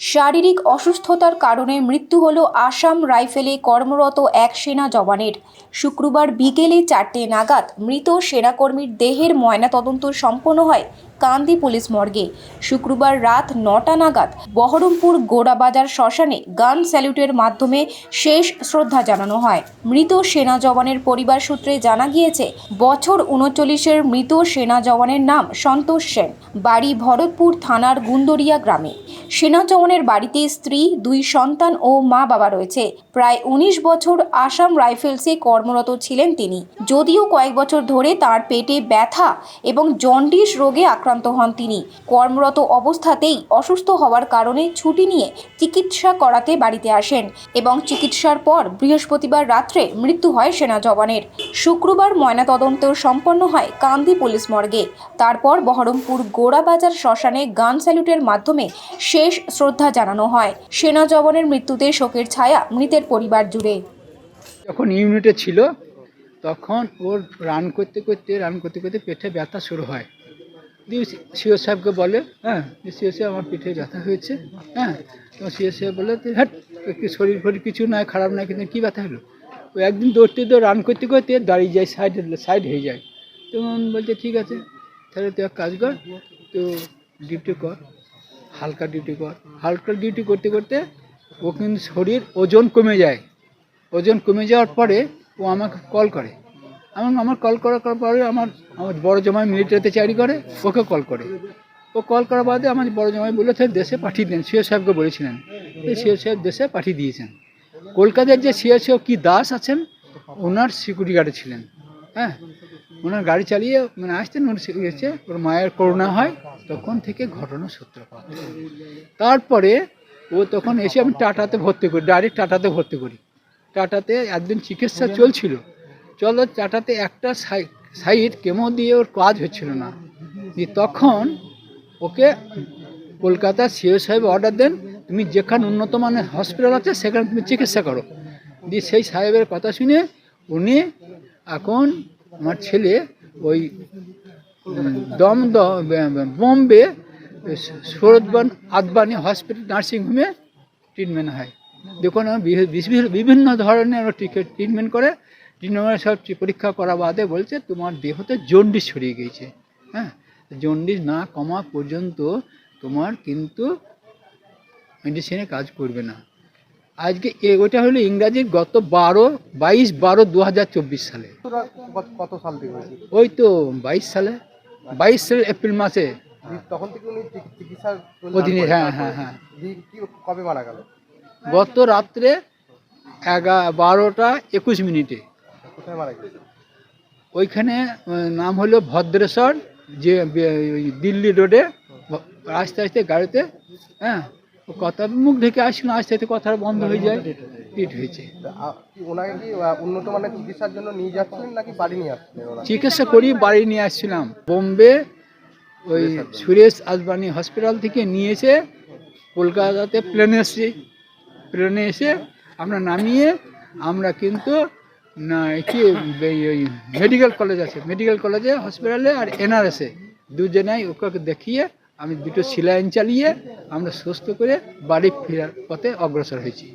শারীরিক অসুস্থতার কারণে মৃত্যু হল আসাম রাইফেলে কর্মরত এক সেনা জওয়ানের। শুক্রবার বিকেলে চারটে নাগাদ মৃত সেনাকর্মীর দেহের ময়নাতদন্ত সম্পন্ন হয় কান্দি পুলিশ মর্গে। শুক্রবার রাত নটা নাগাদ বহরমপুর গোড়াবাজার শ্মশানে গান স্যালুটের মাধ্যমে শেষ শ্রদ্ধা জানানো হয়। মৃত সেনা জওয়ানের পরিবার সূত্রে জানা গিয়েছে, বছর উনচল্লিশের মৃত সেনা জওয়ানের নাম সন্তোষ সেন, বাড়ি ভরতপুর থানার গুন্দরিয়া গ্রামে। সেনা জওয়ানের বাড়িতে স্ত্রী, দুই সন্তান ও মা বাবা রয়েছে। প্রায় উনিশ বছর আসাম রাইফেলসে কর্মরত ছিলেন তিনি। যদিও কয়েক বছর ধরে তার পেটে ব্যথা এবং জন্ডিস রোগে আক্রান্ত হন তিনি। কর্মরত অবস্থাতেই অসুস্থ হওয়ার কারণে ছুটি নিয়ে চিকিৎসা করাতে বাড়িতে আসেন এবং চিকিৎসার পর বৃহস্পতিবার রাত্রে মৃত্যু হয় সেনা জওয়ানের। শুক্রবার ময়নাতদন্ত সম্পন্ন হয় কান্দি পুলিশ মর্গে। তারপর বহরমপুর গোড়াবাজার শ্মশানে গান স্যালুটের মাধ্যমে শেষ শ্রদ্ধা জানানো হয়। সেনা জওয়ানের মৃত্যুতে শোকের ছায়া মৃতের পরিবার জুড়ে। যখন ইউনিটে ছিল, তখন ওর রান করতে করতে রান করতে করতে পেটে ব্যথা শুরু হয়। দিয়ে সিও সাহেবকে বলে হ্যাঁ সিও সাহেব আমার পিঠে ব্যথা হয়েছে হ্যাঁ তো সিও সাহেব বলে "তুই হ্যাট কি শরীর ফরীর কিছু নয় খারাপ নয় কিন্তু কী ব্যথা হলো? ওই একদিন দৌড়তে দৌড় রান করতে করতে দাঁড়িয়ে যায় সাইড সাইড হয়ে যায়। তখন বলছে, ঠিক আছে, তাহলে তুই এক কাজ কর, তো ডিউটি কর, হালকা ডিউটি কর। হালকা ডিউটি করতে করতে ও কিন্তু শরীর ওজন কমে যায়। ওজন কমে যাওয়ার পরে ও আমাকে কল করে। আমার আমার কল করার পরে আমার আমার বড় জামাই মিলিটারিতে চাকরি করে, ওকে কল করে। ও কল করার বাদে আমার বড় জামাই বলল তাহলে দেশে পাঠিয়ে দেন। সিও সাহেবকে বলেছিলেন। সিও সাহেব দেশে পাঠিয়ে দিয়েছেন। কলকাতার যে সিও কি দাস আছেন, ওনার সিকিউরিটি গার্ডে ছিলেন। হ্যাঁ? ওনার গাড়ি চালিয়ে মানে আসতেন সে- এসে ওর মায়ের করোনা হয়, তখন থেকে ঘটনা সূত্রপাত। তারপরে ও তখন এসে আমি টাটাতে ভর্তি করি ডাইরেক্ট টাটাতে ভর্তি করি। টাটাতে একদিন চিকিৎসা চলছিল। চলো চাটাতে একটা সাই- সাইড কেমো দিয়ে ওর কাজ হচ্ছিল না। দিয়ে তখন ওকে কলকাতা সিও সাহেব অর্ডার দেন, তুমি যেখানে উন্নত মানের হসপিটাল আছে, সেখানে তুমি চিকিৎসা করো। দিয়ে সেই সাহেবের কথা শুনে উনি এখন আমার ছেলে ওই দম বোম্বে, সৌরদবান, আদবানি হসপিটাল নার্সিংহোমে ট্রিটমেন্ট হয়। দেখুন, বিভিন্ন ধরনের ট্রিটমেন্ট করে। ট্রিটমেন্ট সব পরীক্ষা করা বাদে বলছে তোমার দেহতে জন্ডিস ছড়িয়ে গিয়েছে। হ্যাঁ জন্ডিস না কমা পর্যন্ত তোমার কিন্তু মেডিসিনে কাজ করবে না। আজকে এ- ওটা হলো ইংরাজির গত বারো বাইশ বারো দু হাজার চব্বিশ সালে। কত- সাল থেকে ওই তো বাইশ সালে বাইশ সালের এপ্রিল মাসে। তখন থেকে উনি চিকি- চিকিৎসা অধীনে হ্যাঁ হ্যাঁ হ্যাঁ। কি কবে মারা গেল? গত রাত্রে এগা বারোটা একুশ মিনিটে। কোথায় মারা গেছে। ওইখানে নাম হলো ভদ্রেশ্বর যে দিল্লি রোডে আস্তে আস্তে গাড়িতে হ্যাঁ কথা মুখ ঢেকে আসছিল আস্তে আস্তে কথা বন্ধ হয়ে যায় পিট হয়েছে। তা ওনাকে কি উন্নত মানের চিকিৎসার জন্য নিয়ে যাচ্ছিলেন নাকি বাড়ি নিয়ে আসছিলেন চিকিৎসা করি বাড়ি নিয়ে আসছিলাম। বোম্বে ওই সুরেশ আজবানি হসপিটাল থেকে নিয়ে এসে কলকাতাতে প্লেনে এসেছি প্লেনে এসে আমরা নামিয়ে আমরা কিন্তু না কি ওই মেডিকেল কলেজ আছে। মেডিকেল কলেজে হসপিটালে আর এনআরএসে দুজনাই ওকে দেখিয়ে, আমি দুটো সিলাইন চালিয়ে আমরা সুস্থ করে বাড়ি ফেরার পথে অগ্রসর হয়েছি।